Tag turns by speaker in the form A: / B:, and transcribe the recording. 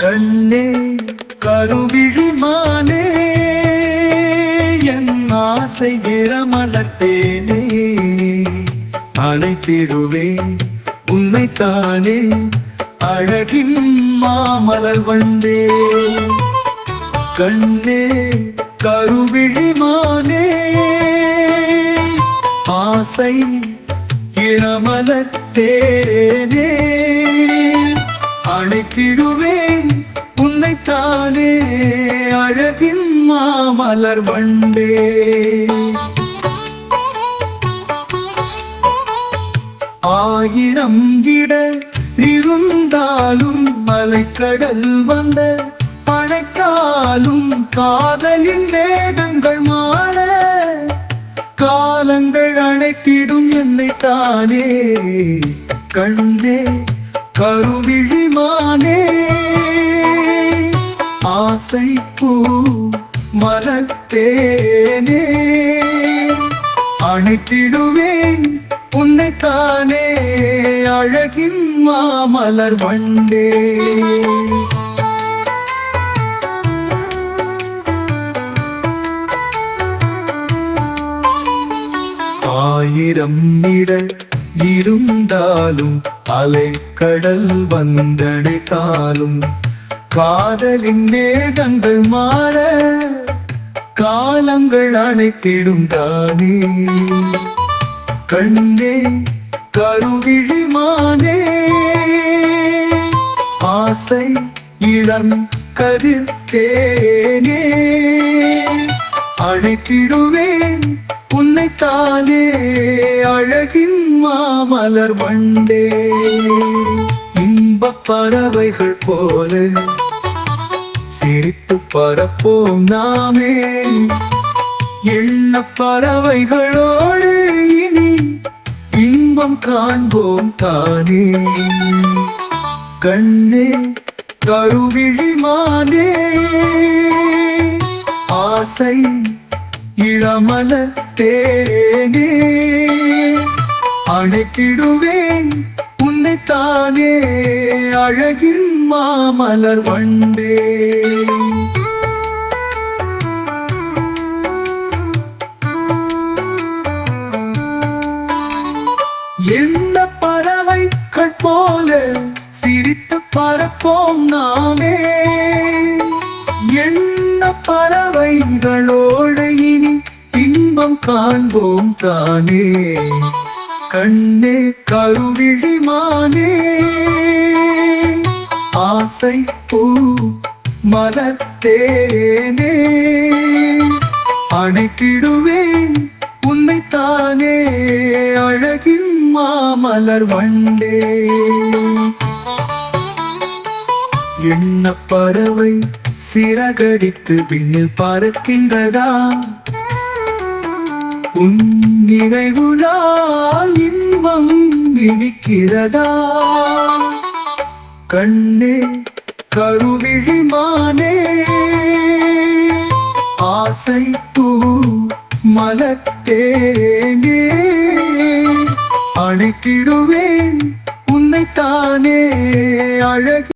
A: கண்ணே கருவிழிமானே என் ஆசை இரமலத்தேனே. விரமலத்தேனே அழைத்திடுவேன் தானே அழகின் மாமலர் வந்தே கண்ணே கருவிழிமானே ஆசை இளமலத்தேனே அணைத்திடுவேன் தானே அழகின் மாமலர் வண்டே ஆயிரம் கிட இருந்தாலும் மலைக்கடல் வந்த பழைக்காலும் காதலின் வேதங்கள் மாற காலங்கள் அணைத்திடும் என்னை தானே. கண்டே கருவிழிமானே ஆசை பூ மலத்தேனே அணைத்திடுவேன் உன்னைத்தானே அழகின் மாமலர் வண்டே. ஆயிரம் இட இருந்தாலும் அலை கடல் வந்தடைத்தாலும் காதலின் மேகங்கள் மாற காலங்கள் அனைத்திடும் தானே. கண்ணே கருவிழிமானே ஆசை இளம் கதிர் தேனே. அழைத்திடுவேன் உன்னைத்தானே அழகின் மாமலர் வண்டே இன்பப் பறவைகள் போல சிரித்து பறப்போம் நாமே. எண்ண பறவைகளோடு இனி இன்பம் காண்போம் தானே. கண்ணே கருவிழிமானே ஆசை இளமல தேனே. அணைத்திடுவேன் உன்னைத்தானே அழகில் மாமலர் வண்டே. என்ன பறவை போல சிரித்து பறப்போம் நாமே. என்ன பறவைகளோடு இனி இன்பம் காண்போம் தானே. கண்ணே கருவிழிமானே ஆசை பூ மலத்தேனே அணைத்திடுவேன் உன்னைத்தானே அழகின் மாமலர் வண்டே எண்ண பறவை சிறகடித்து பின்னில் பறக்கின்றதா? உன் நினைவுலால் இன்பம் இனிக்கிறதா கண்ணே கருவிழிமானே ஆசை பூ மலத்தேனே அணைத்திடுவேன் உன்னைத்தானே. அழகு